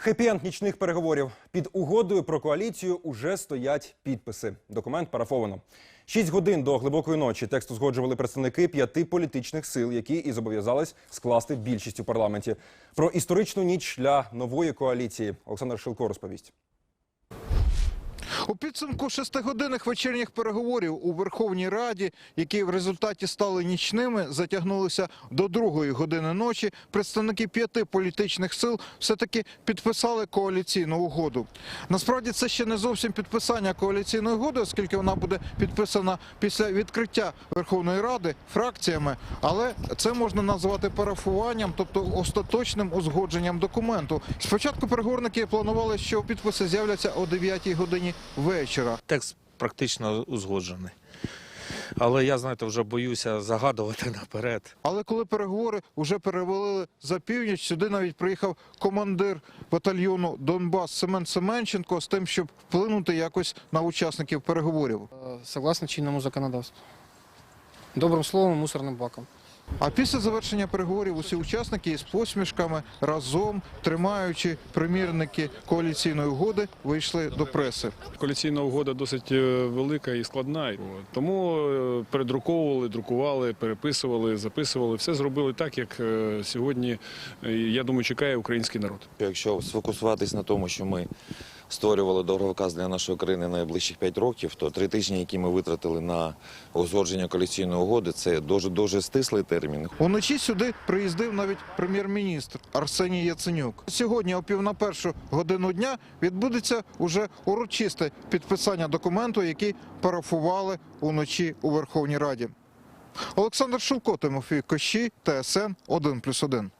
Хеппі-енд нічних переговорів під угодою про коаліцію уже стоять підписи. Документ парафовано. Шість годин до глибокої ночі текст узгоджували представники п'яти політичних сил, які і зобов'язались скласти більшість у парламенті. Про історичну ніч для нової коаліції Олександр Шилко розповість. У підсумку шестигодинних вечірніх переговорів у Верховній Раді, які в результаті стали нічними, затягнулися до другої години ночі. Представники п'яти політичних сил все-таки підписали коаліційну угоду. Насправді це ще не зовсім підписання коаліційної угоди, оскільки вона буде підписана після відкриття Верховної Ради фракціями, але це можна назвати парафуванням, тобто остаточним узгодженням документу. Спочатку переговорники планували, що підписи з'являться о 9 годині вечора. Текст практично узгоджений. Але я, знаєте, вже боюся загадувати наперед. Але коли переговори вже перевалили за північ, сюди навіть приїхав командир батальйону Донбас Семен Семенченко з тим, щоб вплинути якось на учасників переговорів. Э, согласно чинному законодавству. Добрым словом, мусорным баком. А після завершення переговорів усі учасники із посмішками разом, тримаючи примірники коаліційної угоди, вийшли до преси. Коаліційна угода досить е, велика і складна. Тому е, передруковували, друкували, переписували, записували. Все зробили так, як е, сьогодні, я думаю, чекає український народ. Якщо сфокусуватись на тому, що ми створювали дороговказ для нашої країни на найближчих 5 років, то три тижні, які ми витратили на узгодження коаліційної угоди, це дуже дуже стислий термін. Уночі сюди приїздив навіть прем'єр-міністр Арсеній Яценюк. Сьогодні о пів на першу годину дня відбудеться уже урочисте підписання документу, який парафували уночі у Верховній Раді. Олександр Шулко, Тимофій Кощій, ТСН 1+,1.